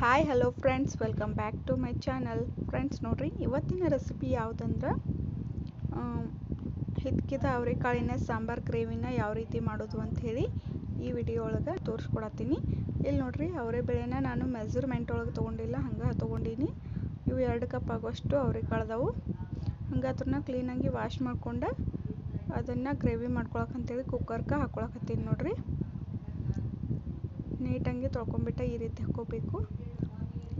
Hi hello friends welcome back to my channel friends ನೋಡ್ರಿ, ಇವತ್ತಿನ recipe ಯಾವುದಂದ್ರೆ ಹಿತ್ಕಿದ ಅವರೆಕಾಳಿನ ಸಾಂಬಾರ್ ಗ್ರೇವಿನ ಯಾವ ರೀತಿ ಮಾಡೋದು ಅಂತ ಹೇಳಿ ಈ ವಿಡಿಯೋ ಒಳಗೆ ತೋರಿಸ್ಕೊಡತ್ತೀನಿ. ಇಲ್ಲಿ ನೋಡ್ರಿ, ಅವರೆ ಬೆಳೆನ ನಾನು ಮೆಜರ್ಮೆಂಟ್ ಒಳಗೆ ತೊಗೊಂಡಿಲ್ಲ, ಹಂಗೆ ತೊಗೊಂಡೀನಿ. ಇವು ಎರಡು ಕಪ್ ಆಗೋಷ್ಟು ಅವರೆಕಾಳ್ದವು. ಹಂಗೆ ಅದನ್ನ ಕ್ಲೀನಾಗಿ ವಾಶ್ ಮಾಡ್ಕೊಂಡು ಅದನ್ನು ಗ್ರೇವಿ ಮಾಡ್ಕೊಳಕಂತೇಳಿ ಕುಕ್ಕರ್ಗೆ ಹಾಕ್ಕೊಳಕತ್ತೀನಿ ನೋಡ್ರಿ. ನೀಟಾಗಿ ತೊಳ್ಕೊಂಬಿಟ್ಟು ಈ ರೀತಿ ಹಾಕ್ಕೋಬೇಕು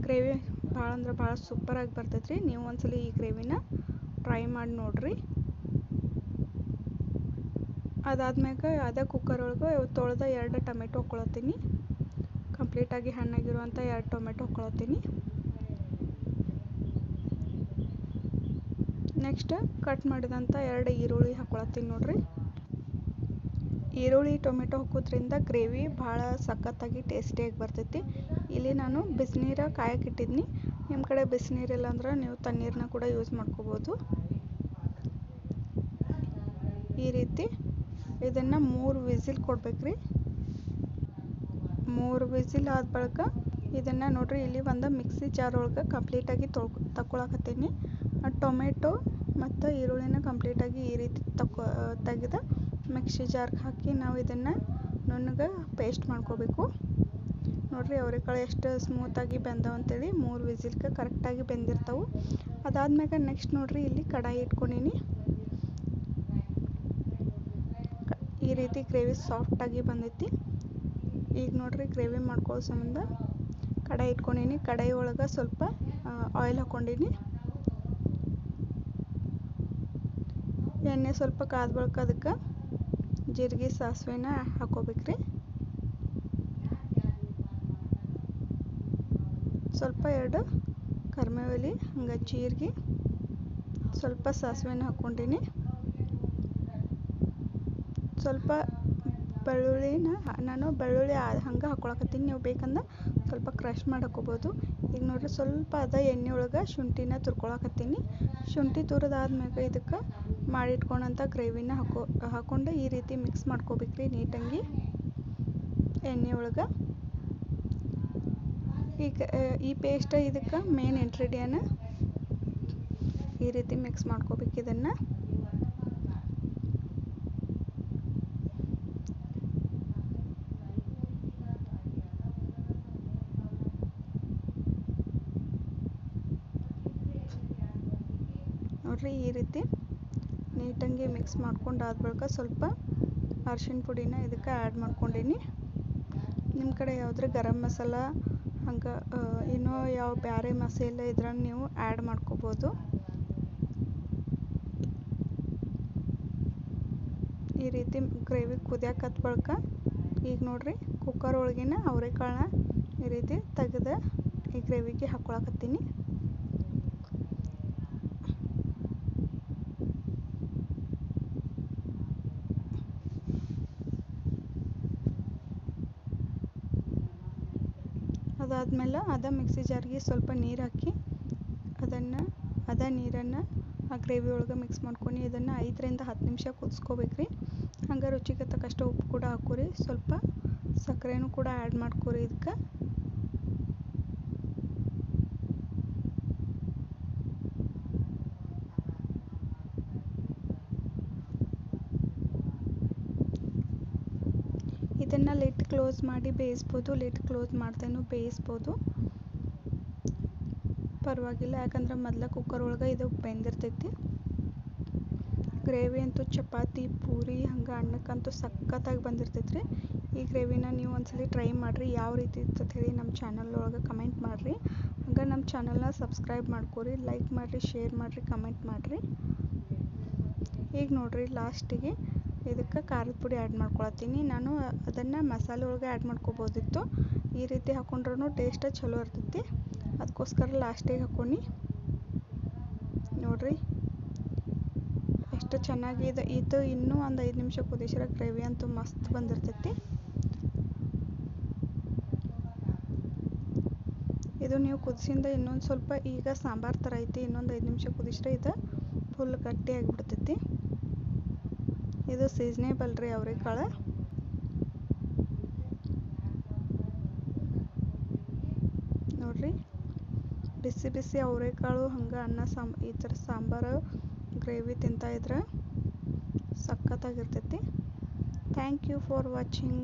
ಗ್ರೇವಿ ಭಾಳ ಅಂದ್ರೆ ಭಾಳ ಸೂಪರಾಗಿ ಬರ್ತೈತೆ ರೀ ನೀವು ಒಂದ್ಸಲ ಈ ಗ್ರೇವಿನ ಟ್ರೈ ಮಾಡಿ ನೋಡ್ರಿ. ಅದಾದ್ಮ್ಯಾಗ ಅದೇ ಕುಕ್ಕರ್ ಒಳಗೆ ತೊಳೆದ ಎರಡು ಟೊಮೆಟೊ ಹಾಕ್ಕೊಳತ್ತೀನಿ ಕಂಪ್ಲೀಟಾಗಿ ಹಣ್ಣಾಗಿರುವಂಥ ಎರಡು ಟೊಮೆಟೊ ಹಾಕ್ಕೊಳತ್ತೀನಿ ನೆಕ್ಸ್ಟ್ ಕಟ್ ಮಾಡಿದಂಥ ಎರಡು ಈರುಳ್ಳಿ ಹಾಕ್ಕೊಳತ್ತೀನಿ ನೋಡ್ರಿ. ಈರುಳ್ಳಿ, ಟೊಮೆಟೊ ಹಾಕೋದ್ರಿಂದ ಗ್ರೇವಿ ಭಾಳ ಸಖತ್ತಾಗಿ ಟೇಸ್ಟಿಯಾಗಿ ಬರ್ತೈತಿ. ಇಲ್ಲಿ ನಾನು ಬಿಸಿನೀರು ಕಾಯಕ್ಕೆ ಇಟ್ಟಿದ್ನಿ ನಿಮ್ಮ ಕಡೆ ಬಿಸಿನೀರಿಲ್ಲ ಅಂದ್ರೆ ನೀವು ತಣ್ಣೀರನ್ನ ಕೂಡ ಯೂಸ್ ಮಾಡ್ಕೋಬೋದು. ಈ ರೀತಿ ಇದನ್ನು ಮೂರು ವಿಸಿಲ್ ಕೊಡ್ಬೇಕ್ರಿ. ಮೂರು ವಿಸಿಲ್ ಆದ ಬಳಿಕ ಇದನ್ನು ನೋಡ್ರಿ, ಇಲ್ಲಿ ಒಂದು ಮಿಕ್ಸಿ ಜಾರ್ ಒಳಗೆ ಕಂಪ್ಲೀಟಾಗಿ ತೊಳ್ಕೊ ತಗೊಳಕತ್ತೀನಿ ಟೊಮೆಟೊ ಮತ್ತು ಈರುಳ್ಳಿನ ಕಂಪ್ಲೀಟಾಗಿ ಈ ರೀತಿ ತಕ್ಕೊ ತೆಗೆದು ಮಿಕ್ಸಿ ಜಾರ್ಗೆ ಹಾಕಿ ನಾವು ಇದನ್ನು ನುಣ್ಣಗೆ ಪೇಸ್ಟ್ ಮಾಡ್ಕೋಬೇಕು. ನೋಡ್ರಿ ಅವರೆಕಾಳು ಎಷ್ಟು ಸ್ಮೂತಾಗಿ ಬೆಂದವು ಅಂತೇಳಿ ಮೂರು ವಿಸಿಲ್ಗೆ ಕರೆಕ್ಟಾಗಿ ಬೆಂದಿರ್ತವೆ. ಅದಾದ್ಮ್ಯಾಗ ನೆಕ್ಸ್ಟ್ ನೋಡ್ರಿ ಇಲ್ಲಿ ಕಡಾಯಿ ಇಟ್ಕೊಂಡೀನಿ. ಈ ರೀತಿ ಗ್ರೇವಿ ಸಾಫ್ಟಾಗಿ ಬಂದೈತಿ. ಈಗ ನೋಡ್ರಿ ಗ್ರೇವಿ ಮಾಡ್ಕೊಳ್ಳೋ ಸಂಬಂಧ ಕಡಾಯಿ ಇಟ್ಕೊಂಡೀನಿ. ಕಡಾಯಿ ಒಳಗೆ ಸ್ವಲ್ಪ ಆಯಿಲ್ ಹಾಕ್ಕೊಂಡೀನಿ ಎಣ್ಣೆ ಸ್ವಲ್ಪ ಕಾದ ಅದಕ್ಕೆ ಜೀರಿಗೆ ಸಾಸಿವೆನ ಹಾಕೋಬೇಕ್ರಿ. ಸ್ವಲ್ಪ ಎರಡು ಕರ್ಮೇವಲಿ, ಹಂಗೆ ಜೀರಿಗೆ, ಸ್ವಲ್ಪ ಸಾಸಿವೆನ ಹಾಕ್ಕೊಂಡೀನಿ ಸ್ವಲ್ಪ ಬೆಳ್ಳುಳ್ಳಿನ, ನಾನು ಬೆಳ್ಳುಳ್ಳಿ ಹಂಗೆ ಹಾಕ್ಕೊಳಕತ್ತೀನಿ ನೀವು ಬೇಕಂದ್ರೆ ಸ್ವಲ್ಪ ಕ್ರಷ್ ಮಾಡ್ಕೊಬೋದು. ಈಗ ನೋಡ್ರಿ ಸ್ವಲ್ಪ ಅದ ಎಣ್ಣೆ ಒಳಗೆ ಶುಂಠಿನ ತುರ್ಕೊಳಕತ್ತೀನಿ. ಶುಂಠಿ ತುರಿದಾದ್ಮ್ಯಾಗ ಇದಕ್ಕೆ ಮಾಡಿಟ್ಕೊಂಡಂಥ ಗ್ರೇವಿನ ಹಾಕೋ ಹಾಕ್ಕೊಂಡು ಈ ರೀತಿ ಮಿಕ್ಸ್ ಮಾಡ್ಕೋಬೇಕ್ರಿ ನೀಟಾಗಿ. ಎಣ್ಣೆ ಒಳಗೆ. ಈಗ ಈ ಪೇಸ್ಟ್ ಇದಕ್ಕೆ ಮೇನ್ ಇಂಟ್ರೀಡಿಯನ್ ಈ ರೀತಿ ಮಿಕ್ಸ್ ಮಾಡ್ಕೋಬೇಕು ಇದನ್ನು. ಈ ರೀತಿ ನೀಟಾಗಿ ಮಿಕ್ಸ್ ಮಾಡ್ಕೊಂಡು ಆದ ಬಳಿಕ ಸ್ವಲ್ಪ ಅರ್ಶಿನ ಪುಡಿನ ಇದಕ್ಕೆ ಆ್ಯಡ್ ಮಾಡ್ಕೊಂಡೀನಿ. ನಿಮ್ಮ ಕಡೆ ಯಾವುದ್ರ ಗರಂ ಮಸಾಲ, ಹಂಗೆ ಇನ್ನೂ ಯಾವ ಬೇರೆ ಮಸಾಲೆ ಇದ್ರಾಗ ನೀವು ಆ್ಯಡ್ ಮಾಡ್ಕೋಬೋದು. ಈ ರೀತಿ ಗ್ರೇವಿ ಕುದಿಯಕ್ಕೆ ಬಳಿಕ ಈಗ ನೋಡ್ರಿ ಕುಕ್ಕರ್ ಒಳಗಿನ ಅವರೆಕಾಳನ್ನ ಈ ರೀತಿ ತೆಗೆದು ಈ ಗ್ರೇವಿಗೆ ಹಾಕ್ಕೊಳಕತ್ತೀನಿ ಅದಾದಮೇಲೆ ಅದ ಮಿಕ್ಸಿ ಜಾರ್ಗೆ ಸ್ವಲ್ಪ ನೀರು ಹಾಕಿ ಅದನ್ನು, ಅದ ನೀರನ್ನು ಆ ಗ್ರೇವಿ ಒಳಗೆ ಮಿಕ್ಸ್ ಮಾಡ್ಕೊಂಡು ಇದನ್ನು ಐದರಿಂದ ಹತ್ತು ನಿಮಿಷ ಕುದಿಸ್ಕೋಬೇಕ್ರಿ. ಹಂಗೆ ರುಚಿಗೆ ತಕ್ಕಷ್ಟು ಉಪ್ಪು ಕೂಡ ಹಾಕೋರಿ. ಸ್ವಲ್ಪ ಸಕ್ಕರೆನೂ ಕೂಡ ಆ್ಯಡ್ ಮಾಡ್ಕೋರಿ ಇದಕ್ಕೆ. ಇದನ್ನು ಲಿಡ್ ಕ್ಲೋಸ್ ಮಾಡಿ ಬೇಯಿಸ್ಬೋದು ಲಿಡ್ ಕ್ಲೋಸ್ ಮಾಡ್ದೇನೂ ಬೇಯಿಸ್ಬೋದು. ಪರವಾಗಿಲ್ಲ, ಯಾಕಂದ್ರೆ ಮೊದಲ ಕುಕ್ಕರ್ ಒಳಗೆ ಇದು ಬೆಂದಿರ್ತೈತಿ. ಗ್ರೇವಿ ಅಂತೂ ಚಪಾತಿ, ಪೂರಿ, ಹಂಗೆ ಅನ್ನಕ್ಕಂತೂ ಸಖತ್ತಾಗಿ ಬಂದಿರ್ತೈತಿ ರೀ ಈ ಗ್ರೇವಿನ ನೀವು ಒಂದ್ಸಲಿ ಟ್ರೈ ಮಾಡಿರಿ, ಯಾವ ರೀತಿ ಇರ್ತದೆ ಹೇಳಿ ನಮ್ಮ ಚಾನಲ್ ಒಳಗೆ ಕಮೆಂಟ್ ಮಾಡಿರಿ. ಹಂಗೆ ನಮ್ಮ ಚಾನಲ್ನ ಸಬ್ಸ್ಕ್ರೈಬ್ ಮಾಡ್ಕೊರಿ ಲೈಕ್ ಮಾಡಿರಿ ಶೇರ್ ಮಾಡಿರಿ ಕಮೆಂಟ್ ಮಾಡಿರಿ. ಈಗ ನೋಡಿರಿ ಲಾಸ್ಟಿಗೆ ಇದಕ್ಕೆ ಖಾರದ ಪುಡಿ ಆ್ಯಡ್ ಮಾಡ್ಕೊಳತ್ತೀನಿ. ನಾನು ಅದನ್ನು ಮಸಾಲೆ ಒಳಗೆ ಆ್ಯಡ್ ಮಾಡ್ಕೊಬೋದಿತ್ತು. ಈ ರೀತಿ ಹಾಕೊಂಡ್ರೂ ಟೇಸ್ಟ್ ಚಲೋ ಇರ್ತೈತಿ. ಅದಕ್ಕೋಸ್ಕರ ಲಾಸ್ಟಿಗೆ ಹಾಕ್ಕೊಂಡು ನೋಡ್ರಿ. ಎಷ್ಟು ಚೆನ್ನಾಗಿ ಇದು. ಇದು ಇನ್ನೂ ಒಂದು ಐದು ನಿಮಿಷ ಕುದಿಸಿರ ಗ್ರೇವಿ ಅಂತೂ ಮಸ್ತ್ ಬಂದಿರ್ತೈತಿ. ಇದು ನೀವು ಕುದಿಸಿಂದ ಇನ್ನೊಂದು ಸ್ವಲ್ಪ ಈಗ ಸಾಂಬಾರು ಥರ ಐತಿ. ಇನ್ನೊಂದು ಐದು ನಿಮಿಷ ಕುದಿಸ್ರೆ ಇದು ಫುಲ್ ಗಟ್ಟಿಯಾಗಿಬಿಡ್ತೈತಿ ಇದು ಸೀಸನೇಬಲ್ ರೀ ಅವರೆಕಾಳು ನೋಡ್ರಿ. ಬಿಸಿ ಬಿಸಿ ಅವರೆಕಾಳು ಹಂಗೆ ಅನ್ನ ಸಾಂಬ ಈ ಥರ ಸಾಂಬಾರು, ಗ್ರೇವಿ ತಿಂತಾಯಿದ್ರೆ ಸಖತ್ತಾಗಿರ್ತೈತಿ. Thank you for watching